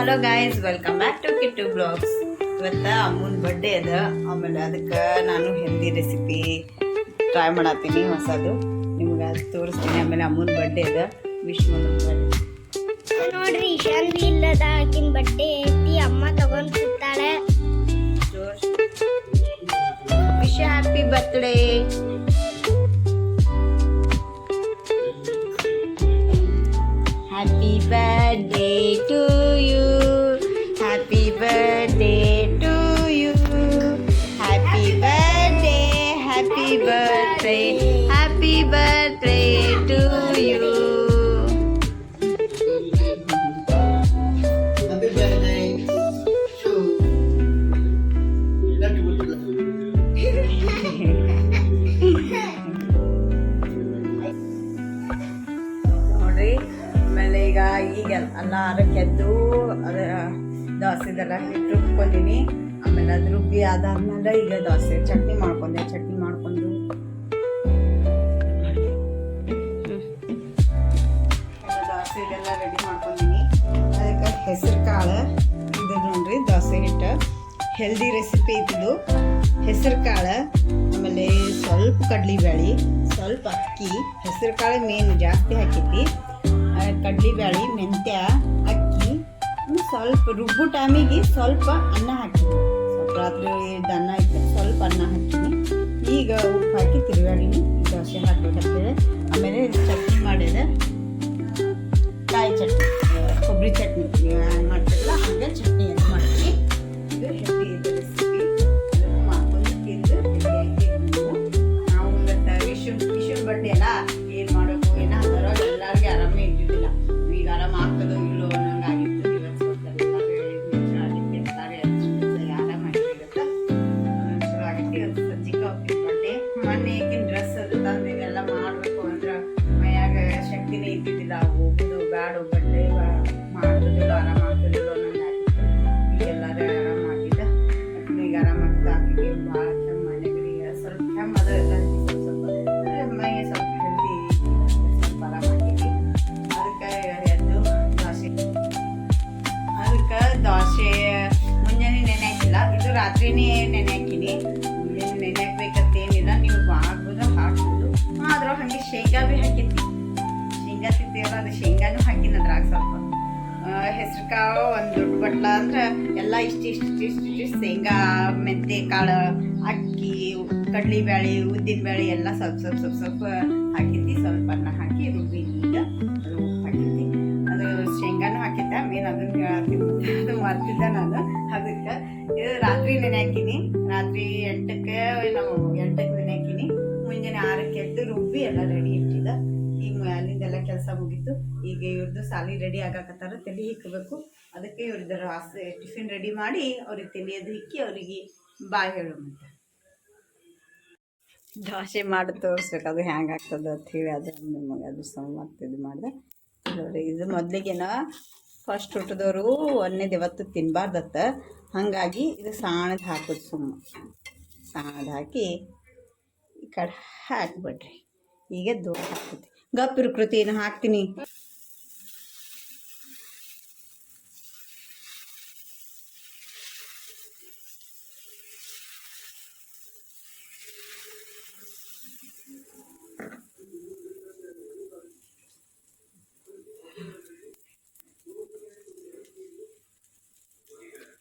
Hello guys welcome back to Kittu vlogs ಇವತ್ತ ಅಮ್ಮನ birthday ಅದ. ಆಮೇಲೆ ಅದಕ್ಕೆ ನಾನು ಹೆಲ್ದಿ ರೆಸಿಪಿ ಟ್ರೈ ಮಾಡತ್ತೀನಿ ಹೊಸದು. ನಿಮ್ಗೆ ಅದು ತೋರಿಸ್ತೀನಿ. ಆಮೇಲೆ ಅಮ್ಮನ ಬರ್ಡೇ ಅದ. ವಿಶ್ ಮಾಡಿ. ನೋಡ್ರಿ ಶಾಂತಿ ಇಲ್ಲದ ಆಕಿನ ಬಟ್ಟೆ ಐತಿ. ಅಮ್ಮ ತಗೊಂಡ್ ಕೂತಾಳೆ. Wish happy birthday happy birthday to you happy birthday to you happy birthday happy birthday happy birthday to you Happy birthday to Lucky Buddha. ನೋಡ್ರಿ ಆಮೇಲೆ ಈಗ ಈಗ ಅಲ್ಲ ಅರಕ್ಕೆದ್ದು ಅದ ದೋಸೆದೆಲ್ಲ ಹಿಟ್ಟು ರುಬ್ಕೊಂಡಿನಿ ಆಮೇಲೆ ಅದು ರುಬ್ಬಿ ಅದಾದ್ಮೇಲೆ ಈಗ ದೋಸೆ ಚಟ್ನಿ ಮಾಡ್ಕೊಂಡೆ, ಚಟ್ನಿ ಮಾಡ್ಕೊಂಡು. ದೋಸೆಗೆಲ್ಲ ರೆಡಿ ಮಾಡ್ಕೊಂಡಿನಿ. ಅದಕ್ಕೆ ಹೆಸರು ಕಾಳು ಇದು ನೋಡ್ರಿ, ದೋಸೆ ಹಿಟ್ಟು. ಹೆಲ್ದಿ ರೆಸಿಪಿ ಇದ್ದಿದ್ದು ಹೆಸರು ಕಾಳು ಆಮೇಲೆ ಸ್ವಲ್ಪ ಕಡ್ಲಿಬೇಳೆ, ಸ್ವಲ್ಪ ಅಕ್ಕಿ. ಹೆಸರು ಕಾಳು ಮೇನ್ ಜಾಸ್ತಿ ಹಾಕೈತಿ ಸ್ವಲ್ಪ ರುಬ್ಬು ಟೈಮಿಗೆ ಸ್ವಲ್ಪ ಅನ್ನ ಹಾಕಿನಿ ಸ್ವಲ್ಪ ರಾತ್ರಿ ಅನ್ನ ಇತ್ತು ಸ್ವಲ್ಪ ಅನ್ನ ಹಾಕಿನಿ ಈಗ ಉಪ್ಪು ಹಾಕಿ ತಿರುಗಾಡಿನಿ. ದೋಸೆ ಹಾಕ್ಬೇಕಂತೇಳಿ. ಆಮೇಲೆ ಚಟ್ನಿ ಮಾಡಿದೆ. ಕಾಯಿ ಚಟ್ನಿ, ಕೊಬ್ಬರಿ ಚಟ್ನಿ. ಮಾಡ್ತಿರಲ್ಲ ಹಾಗೆ ಚಟ್ನಿ ರಾತ್ರಿನೇ ನೆನೆ ಹಾಕಿನಿ. ನೆನೆ ಹಾಕ್ಬೇಕಂತ ಏನಿಲ್ಲ, ನೀವು ಆಗ್ಬೋದು ಹಾಕ್ಬೋದು. ಆದ್ರೂ ಹಾಗೆ ಶೇಂಗಾ ಭೀ ಹಾಕಿದ್ವಿ. ಶೇಂಗಾ ತಿಂತೀವಲ್ಲ, ಅದು ಶೇಂಗಾನು ಹಾಕಿನ ಅದ್ರಾಗ ಸ್ವಲ್ಪ. ಹೆಸರು ಕಾಳು ಒಂದು ದೊಡ್ಡ ಬಟ್ಲ ಅಂದ್ರೆ ಎಲ್ಲ ಇಷ್ಟು ಇಷ್ಟು ಶೇಂಗಾ ಮೆಂತೆ ಕಾಳು ಅಕ್ಕಿ ಕಡ್ಲಿಬೇಳೆ ಉದ್ದಿನಬೇಳೆ ಎಲ್ಲ ಸ್ವಲ್ಪ ಸ್ವಲ್ಪ ಸ್ವಲ್ಪ ಸ್ವಲ್ಪ ಹಾಕಿದ್ವಿ. ಸ್ವಲ್ಪ ಅನ್ನ ಹಾಕಿ ರುಬ್ಬಿ ಈಗ. ಹಾಕಿದ್ವಿ ಶೇಂಗಾನು ಹಾಕಿದ್ದೆ. ಮೇನ್ ಅದನ್ನ ಹೇಳ್ತೀನಿ ಅದು ಮರ್ತಿದ್ದೆ ನಾನು. ಅದಕ್ಕೆ ಇದು ರಾತ್ರಿ ನೆನೆ ಹಾಕಿನಿ. ರಾತ್ರಿ ಎಂಟಕ್ಕೆ ನಾವು ಎಂಟಕ್ಕೆ ನೆನೆ ಹಾಕಿನಿ. ಮುಂಜಾನೆ ಆರಕ್ಕೆ ಎದ್ದು ರುಬ್ಬಿ ಎಲ್ಲ ರೆಡಿ ಇಟ್ಟಿದ್ದ. ಈಗ ಅಲ್ಲಿಂದೆಲ್ಲ ಕೆಲಸ ಮುಗೀತು. ಈಗ ಇವ್ರದ್ದು ಸಾಲಿ ರೆಡಿ ಆಗಾಕತ್ತಾರ. ತಲೆ ಹಿಕ್ಕಬೇಕು ಅದಕ್ಕೆ ಇವ್ರದ್ದು ರಾಸ್ ಟಿಫಿನ್ ರೆಡಿ ಮಾಡಿ ಅವ್ರಿಗೆ ತಲೆಯದು ಹಿಕ್ಕಿ ಅವ್ರಿಗೆ ಬಾಯ್ ಹೇಳು ಮತ್ತೆ ದೋಸೆ ಮಾಡಿ, ತೋರಿಸ್ಬೇಕು. ಅದು ಹ್ಯಾಂಗೆ ಆಗ್ತದೆ ಅಂತ ಹೇಳಿ ಅದು ನಿಮಗೆ ಅದು ಸಮ ಮತ್ತೆ ಇದು ಮಾಡಿದೆ. ನೋಡಿ ಇದು ಮೊದಲಿಗೆನ ಫಸ್ಟ್ ಹುಟ್ಟಿದವರು ಒಂದೇದು ಇವತ್ತು ತಿನ್ನಬಾರ್ದತ್ತ ಹಾಗಾಗಿ ಇದು ಸಾಣದ ಹಾಕೋದು ಸುಮ್ಮ. ಸಾಣದ ಹಾಕಿ ಈ ಕಡೆ ಹಾಕ್ಬಿಡ್ರಿ. ಈಗ ದೂರ ಹಾಕ್ತೀನಿ ಗಪ್ಪಿರು ಕೃತಿ ಏನು ಹಾಕ್ತೀನಿ.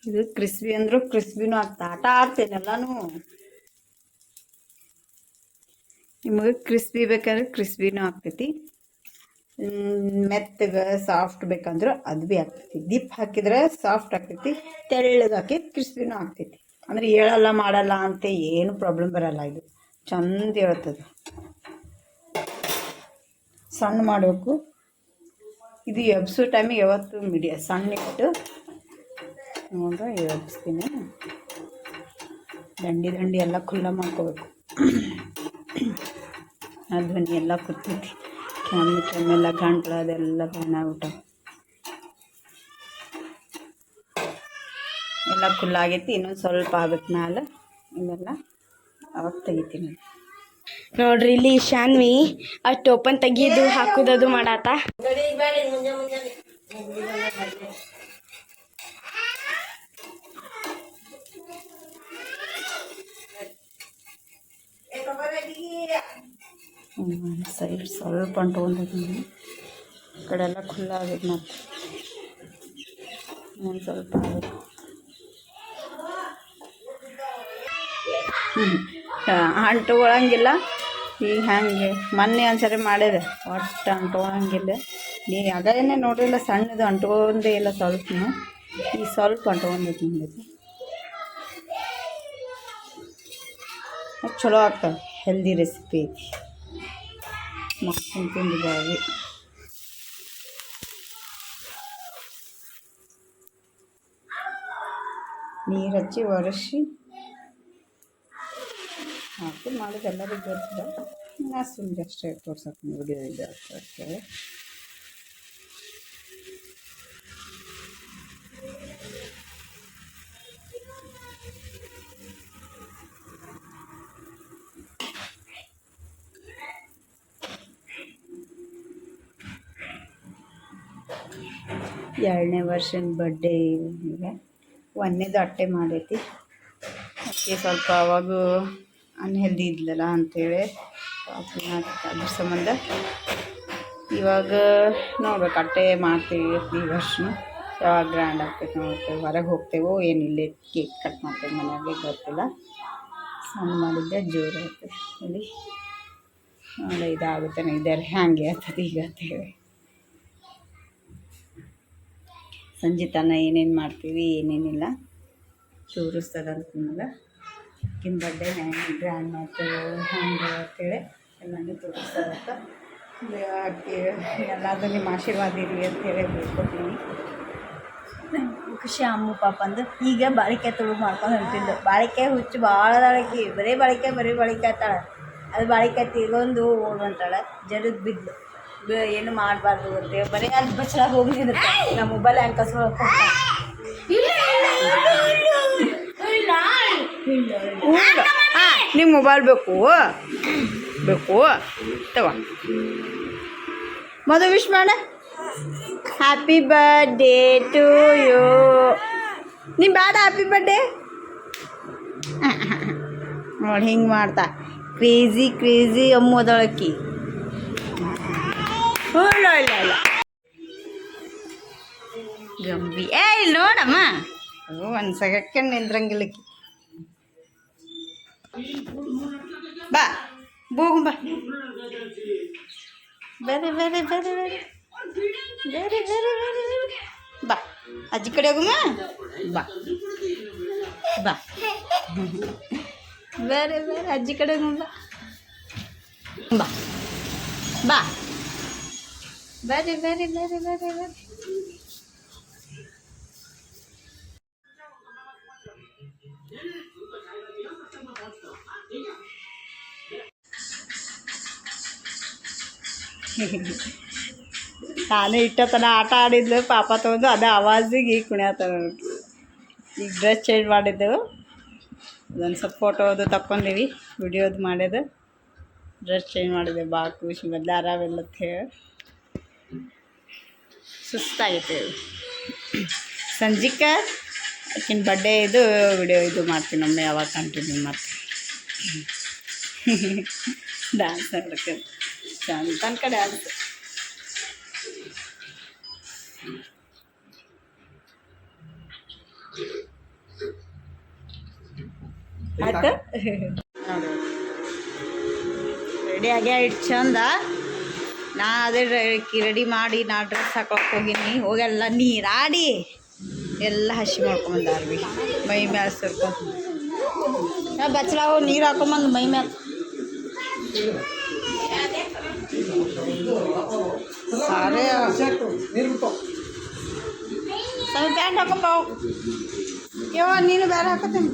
ಇದು ಕ್ರಿಸ್ಪಿ ಅಂದ್ರು ಕ್ರಿಸ್ಪಿನೂ ಆಗ್ತಾ ಆಟ ಆಡ್ತೇನೆ ಎಲ್ಲಾನು ನಿಮಗೆ ಕ್ರಿಸ್ಪಿ ಬೇಕಾದ್ರೆ ಕ್ರಿಸ್ಪಿನೂ ಆಗ್ತೈತಿ. ಮೆತ್ತಗೆ ಸಾಫ್ಟ್ ಬೇಕಂದ್ರೆ ಅದು ಭೀ ಆಗ್ತೈತಿ. ದಿಪ್ ಹಾಕಿದ್ರೆ ಸಾಫ್ಟ್ ಆಗ್ತೈತಿ, ತೆಳ್ಳಗೆ ಹಾಕಿ ಕ್ರಿಸ್ಪಿನೂ ಆಗ್ತೈತಿ. ಅಂದ್ರೆ ಹೇಳಲ್ಲ ಮಾಡಲ್ಲ ಅಂತ ಏನು ಪ್ರಾಬ್ಲಮ್ ಬರಲ್ಲ ಇದು. ಚಂದ ಹೇಳ್ತದೆ ಸಣ್ಣ ಮಾಡಬೇಕು. ಇದು ಎಬ್ಸೋ ಟೈಮಿಗೆ ಯಾವತ್ತು ಮೀಡಿಯ, ಸಣ್ಣ ಇಟ್ಟು ನೋಡ್ರೆ ಎಬ್ಸ್ತೀನಿ. ದಂಡಿ ದಂಡಿ ಎಲ್ಲ ಖುಲ್ಲ ಮಾಡ್ಕೋಬೇಕು. ಆ ಧ್ವನಿ ಎಲ್ಲ ಕೂತೈತಿ ಕೆಮ್ಮು ಕೆಮ್ಮೆಲ್ಲ ಗಂಟ್ಲು ಅದೆಲ್ಲ ಬ್ಯಾನಾಗ್ಬಿಟ್ಟ ಎಲ್ಲ ಖುಲ್ಲಾಗೈತಿ ಇನ್ನೊಂದು ಸ್ವಲ್ಪ ಆಗತ್ತ ಮೇಲೆ ಇನ್ನೆಲ್ಲ ಅವಾಗ ತೆಗಿತೀನಿ. ನೋಡ್ರಿ ಇಲ್ಲಿ ಶಾನ್ವಿ ಅಷ್ಟು ಓಪನ್ ತೆಗಿಯೋದು ಹಾಕೋದು ಮಾಡಾತ. ಸೈಡ್ ಸ್ವಲ್ಪ ಅಂಟ್ಕೊಂಡಿದ್ದೀನಿ ಈ ಕಡೆ ಎಲ್ಲ ಖುಲ್ಲ ಆಗೈತೆ ಮತ್ತೆ. ಒಂದು ಸ್ವಲ್ಪ ಆಗೈತೆ ಅಂಟ್ಕೊಳಂಗಿಲ್ಲ ಈಗ ಹಂಗೆ ಮೊನ್ನೆ ಒಂದ್ಸರಿ ಮಾಡಿದೆ. ಒಟ್ಟು ಅಂಟ್ಕೊಳಂಗಿಲ್ಲ ನೀ ಆಗೇನೆ ನೋಡಿಲ್ಲ ಸಣ್ಣದು ಅಂಟ್ಕೊಂಡೇ ಇಲ್ಲ ಸ್ವಲ್ಪ ಈಗ ಸ್ವಲ್ಪ ಅಂಟ್ಕೊಂಡೈತಿ ನಿಮಗೆ ಚಲೋ ಆಗ್ತವೆ హెల్దీ రెసిపీ ఇది మాకుంటుంది బావి నీరు వచ్చి వరసి ಹಾಕಿ ಮಾಡಿದೆಲ್ಲರಿಗೂ ಗೊತ್ತಿಲ್ಲ ಸುಮ್ಮನೆ ಅಷ್ಟು ಎಷ್ಟೇ ತೋರ್ಸಕ್ಕೆ ನೋಡಿ ಜಾಸ್ತಿ ಆಗ್ತದೆ ಎರಡನೇ ವರ್ಷದ ಬರ್ಡೇ ಈಗ ಒಂದನೇದು ಅಟ್ಟೆ ಮಾಡೈತಿ. ಅದಕ್ಕೆ ಸ್ವಲ್ಪ ಅವಾಗ ಅನ್ಹೆಲ್ದಿ ಇದ್ಲಲ್ಲ ಅಂಥೇಳಿ ಅದ್ರ ಸಂಬಂಧ. ಇವಾಗ ನೋಡ್ಬೇಕು, ಅಟ್ಟೆ ಮಾಡ್ತೀವಿ ಈ ವರ್ಷನೂ. ಯಾವಾಗ ಗ್ರ್ಯಾಂಡ್ ಆಗ್ತೈತೆ ನೋಡ್ತೇವೆ. ಹೊರಗೆ ಹೋಗ್ತೇವೋ ಏನಿಲ್ಲ ಕೇಕ್ ಕಟ್ ಮಾಡ್ತೇವೆ ಮನೆಯಾಗೆ ಗೊತ್ತಿಲ್ಲ. ಸಣ್ಣ ಮಾಡಿದ್ದೆ ಜೋರು ಆಗ್ತದೆ ಇಲ್ಲಿ ನೋಡಿ ಇದಾಗುತ್ತೆ ಇದ್ದಾರೆ ಹ್ಯಾಂಗೆ ಆಗ್ತದೆ ಈಗ ಅಂತೇಳಿ. ಸಂಜೆ ತನ ಏನೇನು ಮಾಡ್ತೀವಿ, ಏನೇನಿಲ್ಲ. ತೋರಿಸ್ತದೆ ಅಂತಂದ್ರೆ ಅಕ್ಕಿನ ಬಡ್ಡೆ ಹ್ಯಾಂಗೆ ಗ್ರ್ಯಾಂಡ್ ಮಾಡ್ತೇವೆ ಹ್ಯಾಂಗೆ ಅಂತೇಳಿ ಎಲ್ಲನೂ ತೋರಿಸ್ತದಂತ. ಅಕ್ಕಿ ಎಲ್ಲಾದ್ರೂ ನಿಮ್ಮ ಆಶೀರ್ವಾದ ಇರಲಿ ಅಂತೇಳಿ ಬೇಡ್ಕೊತೀನಿ ಖುಷಿ ಅಮ್ಮ ಪಾಪ ಅಂದ್ರೆ ಈಗ ಬಾಳಿಕೆ ತುಳು ಮಾಡ್ಕೊಂಡು ಹೊಂಟಿದ್ದು. ಬಾಳಿಕೆ ಹುಚ್ಚು ಭಾಳ ಅದಾಳಕಿ ಬರೀ ಬಾಳಿಕೆ ಬರೀ ಬಾಳಿಕೆ ಆತಾಳೆ ಅದು ಬಾಳಿಕೆ ತಿರ್ಗೊಂದು ಓಡ್ ಹೊಂಟಾಳೆ ಜರದ್ ಬಿದ್ಲು. ಏನು ಮಾಡಬಾರ್ದು ಅಂತೆ ಮನೆ ಅಲ್ಲಿ ಬಚ್ಚಲ ಹೋಗಿದ್ದು ನಮ್ಮ ಮೊಬೈಲ್ ಹ್ಯಾಂಗ್ ಕಸ್ಕೊಳಕ್ಕೆ ನಿಮ್ಮ ಮೊಬೈಲ್ ಬೇಕು. ಬೇಕು. ತಗೋ. ಮೊದಲು ವಿಶ್ ಮಾಡ. ಹ್ಯಾಪಿ ಬರ್ಡೇ ಟು ಯು ನಿಮ್ಮ ಬೇಡ ಹ್ಯಾಪಿ ಬರ್ಡೇ ನೋಡಿ ಹಿಂಗೆ ಮಾಡ್ತಾ. ಕ್ರೇಜಿ ಕ್ರೇಜಿ ಅಮ್ಮೋದಳಕ್ಕಿ ಇಲ್ಲ ಇಲ್ಲ ಇಲ್ಲ ಗಂಬಿ. ಏ ಇಲ್ಲಿ ನೋಡಮ್ಮ ಒಂದು ಸಗಕ್ಕೆ ನಿಂದ್ರಂಗಿಲ್ಲ ಬಾ ಬೋಗು ಬಾ ಬೇರೆ ಬೇರೆ ಬೇರೆ. ಬೇರೆ ಬೇರೆ ಬೇರೆ ಬೇರೆ. ಬಾ, ಅಜ್ಜಿ ಕಡೆ ಹೋಗಮ್ಮ ಬಾ ಬಾ. ಬೇರೆ ಬೇರೆ, ಅಜ್ಜಿ ಕಡೆ ಹೋಗಮ್ಮ ಬಾ ಬಾ. ಬೇರೆ ಬೇರೆ ಬೇರೆ ಬೇರೆ ಬೇರೆ ನಾನು ಇಟ್ಟತನ ಆಟ ಆಡಿದ್ಲು ಪಾಪ ತಗೊಂಡು ಅದ ಆವಾಜಿಗೆ ಈಗ ಕುಣಿಯತ್ತಾನ ಈಗ ಡ್ರೆಸ್ ಚೇಂಜ್ ಮಾಡಿದ್ದೆವು ಅದೊಂದು ಸ್ವಲ್ಪ ಫೋಟೋ ಅದು ತಕ್ಕೊಂಡೀವಿ ವಿಡಿಯೋದು ಮಾಡ್ಯದು ಡ್ರೆಸ್ ಚೇಂಜ್ ಮಾಡಿದೆ ಭಾಳ ಖುಷಿ ಮೊದಲು ಆರಾಮಿಲ್ಲ ಅಂತ ಹೇಳಿ ಸುಸ್ತಾಗೈತೆ ಸಂಜಿಕ ಆಕಿನ ಬರ್ಡೇ ಇದು ವಿಡಿಯೋ ಇದು ಮಾಡ್ತೀನಿ ಒಮ್ಮೆ ಯಾವಾಗ ಕಂಟಿನ್ಯೂ ಮಾಡ್ತೀನಿ. ಡ್ಯಾನ್ಸ್ ಮಾಡೋಕ್ಕೆ ಚಂದ ತನಕ ಡ್ಯಾನ್ಸ್ ಆಯ್ತು? ರೆಡಿ ಆಗ್ಯಾ? ಇಟ್ಟು ಚಂದ? ನಾ ಅದೇ ರೆಡಿ ಮಾಡಿ ನಾ ಡ್ರೆಸ್ ಹಾಕೊಳಕ್ಕೆ ಹೋಗಿನಿ. ಹೋಗೆಲ್ಲ ನೀರಾಡಿ ಎಲ್ಲ ಹಸಿ ಮಾಡ್ಕೊಂಬಂದಾರ್ವಿ ಮೈ ಮ್ಯಾಲ ಸೇರ್ಕೊಂಡು ನಾ ಬಚ್ಚಲ ಹೋಗಿ ನೀರು ಹಾಕೊಂಬಂದು ಮೈ ಮ್ಯಾಲ. ಸಾರೇ. ಸ್ವಲ್ಪ ಪ್ಯಾಂಟ್ ಹಾಕೊಂಬ ಯವ್ವ ನೀನು ಬೇರೆ ಹಾಕೋತೀನಿ.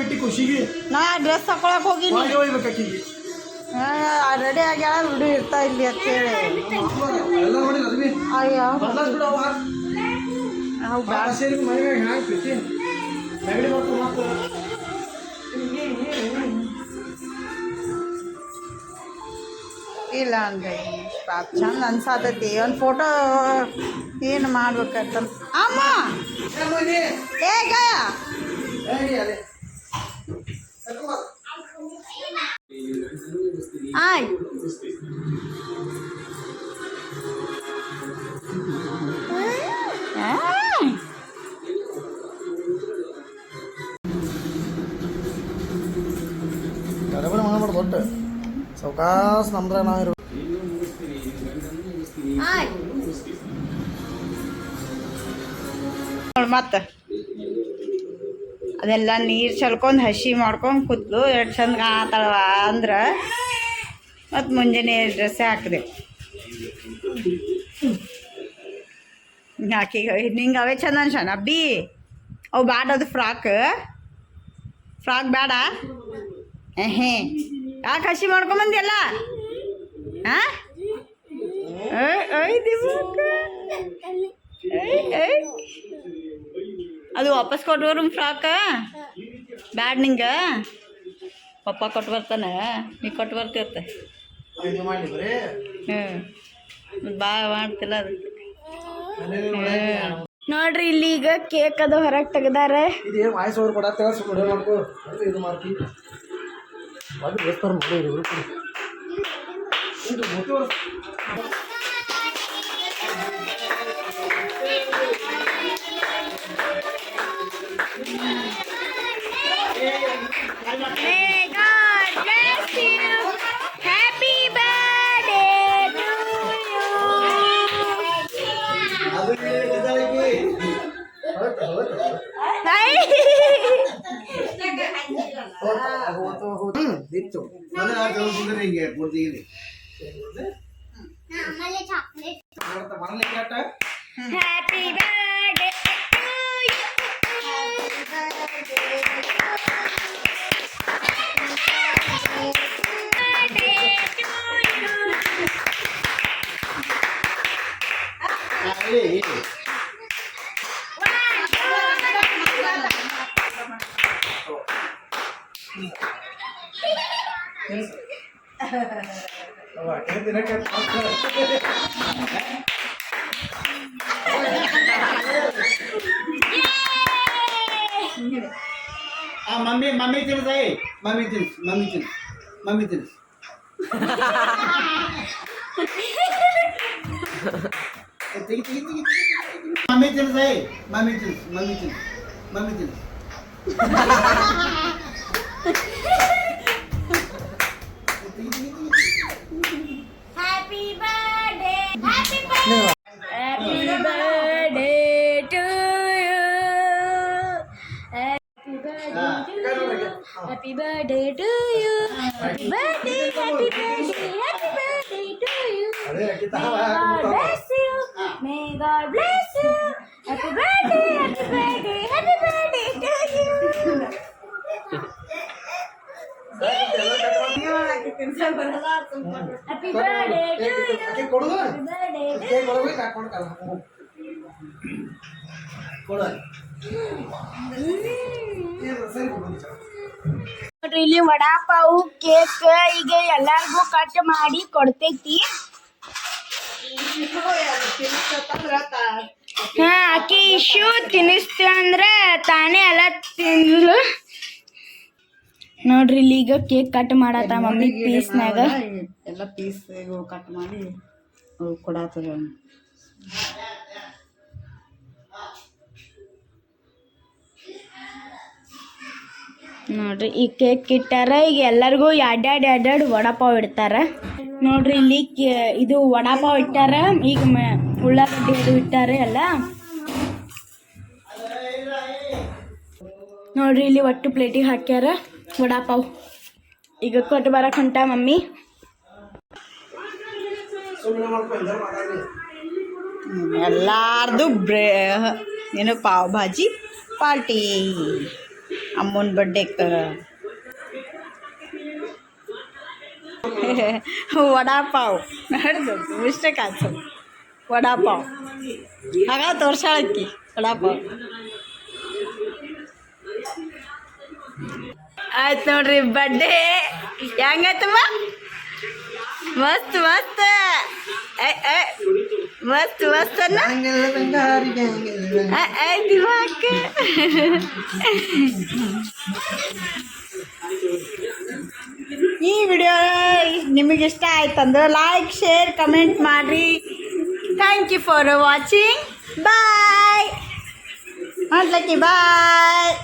ಬಿಟ್ಟು ಖುಷಿಗೆ? ನಾ ಡ್ರೆಸ್ ಹಾಕೊಳಕ್ ಹೋಗಿನಿ. ಒಳಗೆ ಹೋಗ್ಬೇಕಾಕಿಗೆ ರೆಡಿ ಆಗ್ಯಾಳ ವಿಡಿಯೋ ಇರ್ತಾ ಇಲ್ಲಿ ಅಂತೇಳಿ ಅಯ್ಯೋ. ಹೌದಾ ಇಲ್ಲ ಅಂದ್ರೆ ಪಾಪ ಚಂದ ಅನ್ಸಾತೈತಿ. ಒಂದು ಫೋಟೋ ಏನು ಮಾಡ್ಬೇಕಂತ ಅಮ್ಮ! ಏಗ ಹಾಯ್ ಗಡಬಡ ಮಾಡಬಾರ್ದು ಒಟ್ಟು. ಸಾವಕಾಶ ನಮ್ದ್ರ ನಾವು ಇರ್ಬೇಕು. ನೋಡ್ ಮತ್ತೆ. ಅದೆಲ್ಲ ನೀರು ಚಲ್ಕೊಂಡು ಹಸಿ ಮಾಡ್ಕೊಂಡು ಕೂತ್ಲು. ಎಷ್ಟು ಚಂದ ಕಾಣತ್ತಾಳವ ಅಂದ್ರೆ. ಮತ್ತು ಮುಂಜಾನೆ ಡ್ರೆಸ್ ಹಾಕಿದೆ. ಹಾಕಿ ನಿಂಗೆ ಅವೇ ಚಂದ ಅನ್ಸಣ? ಅಬ್ಬಿ, ಅವು ಬ್ಯಾಡ ಅದು ಫ್ರಾಕ್. ಫ್ರಾಕ್ ಬೇಡ ಹೇ ಯಾಕೆ ಹಸಿ ಮಾಡ್ಕೊಂಬಂದಿಯಲ್ಲ? ಹಾಂ ಅದು ವಾಪಸ್ ಕೊಟ್ಟು ಫ್ರಾಕ? ಬ್ಯಾಡ್ ನಿಂಗೆ? ಪಪ್ಪ ಕೊಟ್ಟು ಬರ್ತಾನೆ? ನೀ ಕೊಟ್ಟು ಬರ್ತಿರ್ತೆ ಹ್ಞೂ ಬಾ ಮಾಡ್ತಿಲ್ಲ ಅದು. ನೋಡ್ರಿ ಇಲ್ಲಿ ಈಗ ಕೇಕ್ ಅದು ಹೊರಗೆ ತೆಗ್ದಾರೆ. ಇದು ಆ mummy mummy ತಿನ್ಸೈ mummy ತಿನ್ಸ್ mummy ತಿನ್ಸ್ mummy ತಿನ್ಸ್ ಏ, ತೆಗಿ, ತೆಗಿ, ತೆಗಿ, ತೆಗಿ, ತೆಗಿ. Mummy ತಿನ್ಸೈ mummy ತಿನ್ಸ್ mummy ತಿನ್ಸ್ mummy Happy birthday to you. Happy birthday, happy birthday, happy birthday to you. ಅದೇ ಅಕ್ಕಿ May ತಗೋ, God ಹಾಕ್ಬಿಡ್ತಾವ. bless you. May God bless you. Happy birthday, happy birthday, happy birthday to you. Happy birthday to you. ಅಕ್ಕಿ ಕೊಡುದು Happy birthday to cake ಕೊಡ್ಬೇಕು ಹಾಕೊಂಡು ಕಲ ಕೊಡ ಸರಿ ಕೊಡು ನೋಡ್ರಿ ಇಲ್ಲಿ ವಡಾಪಾವು ಕೇಕ್ ಈಗ ಎಲ್ಲಾರ್ಗೂ ಕಟ್ ಮಾಡಿ ಕೊಡ್ತೈತಿ. ಹಾ ಆಕಿ ಇಶ್ಯೂ ತಿನ್ನಿಸ್ತು ಅಂದ್ರೆ ತಾನೇ ಎಲ್ಲ ತಿಂದ್ಲು. ನೋಡ್ರಿ ಇಲ್ಲಿ ಈಗ ಕೇಕ್ ಕಟ್ ಮಾಡತ್ತ ಮಮ್ಮಿ ಪೀಸ್ನಾಗ ಎಲ್ಲ ಪೀಸ್ ಕಟ್ ಮಾಡಿ ಕೊಡಾತದ. ನೋಡ್ರಿ, ಈ ಕೇಕ್ ಇಟ್ಟಾರ, ಈಗ ಎಲ್ಲರಿಗೂ ಎರಡೆರಡು ಎರಡೆರಡು ವಡಾಪಾವ್ ಇಡ್ತಾರ. ನೋಡ್ರಿ, ಇಲ್ಲಿ ಇದು ವಡಾಪಾವ್ ಇಟ್ಟಾರ, ಈಗ ಉಳ್ಳಾಗಡ್ಡಿ ಇದು ಇಟ್ಟಾರ ಎಲ್ಲ. ನೋಡ್ರಿ, ಇಲ್ಲಿ ಒಟ್ಟು ಪ್ಲೇಟಿಗೆ ಹಾಕ್ಯಾರ ವಡಾಪಾವ್. ಈಗ ಕೊಟ್ಟು ಬರಕ್ ಹೊಂಟ ಮಮ್ಮಿ. ಎಲ್ಲಾರ್ದು ಬ್ರೇ, ಏನು ಪಾವ್ ಭಾಜಿ ಪಾರ್ಟಿ. ಅಮ್ಮನ ಬರ್ಡೇಕ ವಡಾಪಾವ್ ನಡೆದು ಮಿಸ್ಟೇಕ್ ಆಯ್ತು ವಡಾಪಾವ್ ಆಗ ತೋರ್ಸಾಳಕ್ಕಿ ವಡಾಪಾವ್ ಆಯ್ತು ನೋಡ್ರಿ ಬರ್ಡೇ ಹೆಂಗಾಯ್ತಮ್ಮ ಮಸ್ತ್ ಮಸ್ತ್. ಮಸ್ತ್ ಮಸ್ತ್ ದಿಮಾಕ್ ಈ ವಿಡಿಯೋ ನಿಮಗೆ ಇಷ್ಟ ಆಯ್ತಂದ್ರೆ ಲೈಕ್ ಶೇರ್ ಕಮೆಂಟ್ ಮಾಡಿ thank you for watching bye ಮಾಡ್ಲಕ್ಕಿ bye